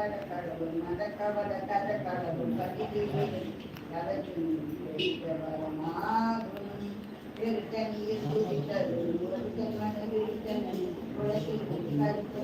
ಕಾಪಾಡಕಳು ಮದ ಕವದ ಕದಕಳು ಪದಿಗಿರಿ கலத்தின் மாகும் திருத்தனியில் குதித்தது ஒருத்தன் கடித்து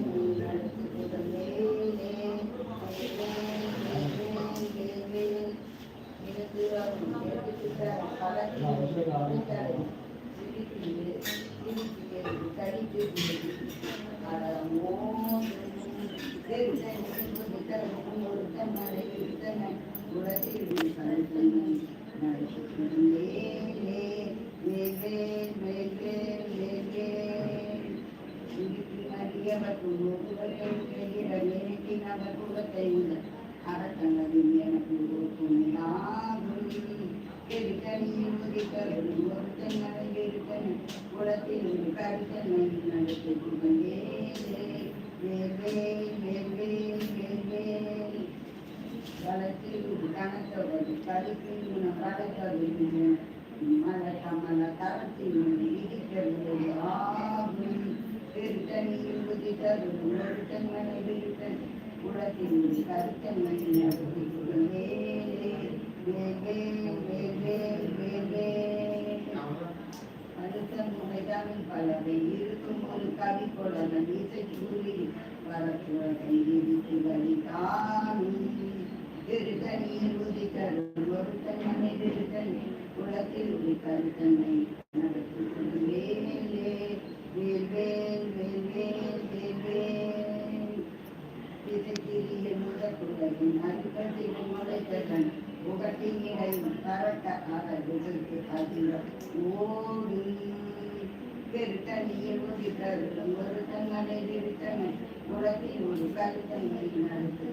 குளத்தில் கருத்தனை நடத்தி கொண்டே வளர்த்தில் கணத்தோடு கருத்தில் உணவு வளர்த்தது மலக்கமல தரத்தில் இருக்கிறது ஆகும் திருத்தனியில் உதித்தது ஒரு தன்மனை விருத்தன் குளத்தில் கருத்தன்மனை நடத்தி அடுத்த முறைதான் பலவை இருக்கும் ஒரு கவி கொள்ளவன் இசை கூறி வரத்துவதை இருத்தனி உதித்தல் ஒருத்தன் மனை திருத்தனி குளத்தில் உதித்தல் தன்னை நடத்தி கொண்டு வேலே வேல்வேல் வேல்வேல் வேல்வேல் திசைத்திரிய முதற்குலகின் அருகத்தில் முளைத்ததன் முகத்தின் இடை பரட்ட அவர் எதிர்த்து அதிர ஓடி திருத்தனியில் உதித்தருளும் ஒருத்தன் மனை திருத்தனை குளத்தில் ஒரு கருத்தனை நடத்து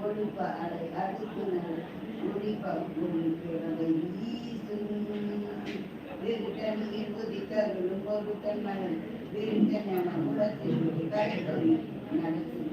ஓடி பாடை அடுத்தினர் கூடி பகுதி வீருட்டன் இருபதித்தர் விரும்பகுத்தன் மகன் வீருட்டன் என உலகத்தில் நடக்கும்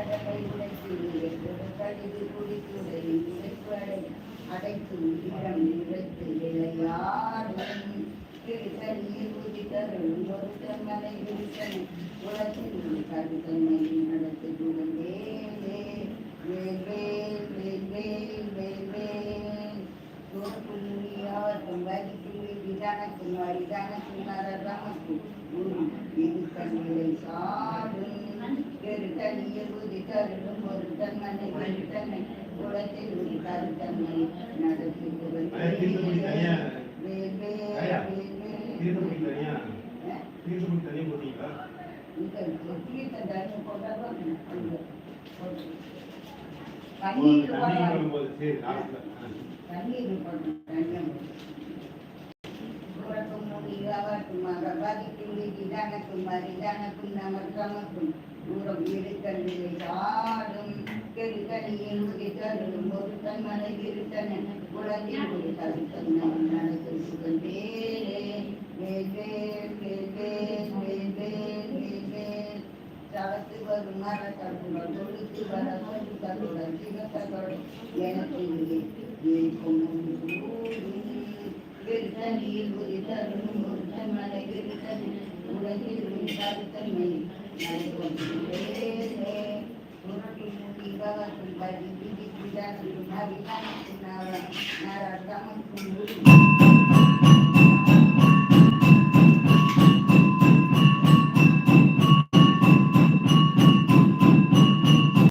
கடலை உடைத்து எங்கள் கழுகு குடித்துடை உழைப்படை அடைத்து இடம் உழைத்து இளையாரும் கிழித்தல் நீர் குதித்தரும் ஒரு தன்மலை விழித்தல் உலகில் கருத்தன்மை நடத்து ರಿಟರ್ನ್ ಇಯರ್ಗೂ ರಿಟರ್ನ್ ಮೂರು ರಿಟರ್ನ್ ಮನೆಗೆ ರಿಟರ್ನ್ ಕೊಡತ್ತೆ ರಿಟರ್ನ್ ರಿಟರ್ನ್ ನಡೆಸಿದ್ದು தண்ணீர் ಊರ ತುಂಬ ರಬ್ಬಾಗಿ ತಿಂಡಿ ಇದಾನ ತುಂಬ ಇದಾನ ತುಂಬ ಮರ್ಕಾಮ ತುಂಬ ಊರ பெருமையாடும் பெருகலியில் உதித்தருளும் ஒருத்தன் மலை இருத்தன் உலகில் ஒரு தவித்தன் நடக்கும் சுகந்தேரே வேல்வேல் வேல்வேல் வேல்வேல் வேல்வேல் தளத்து வரும் மர தொழுத்து வர கொண்டு தருங்கள் சிவத்தருள் எனக்கு இருக்கும் பெருத்தனியில் உதித்தருளும் ஒருத்தன் மலை இருத்தன் உலகில் ஒரு தவித்தன்மை Thank you.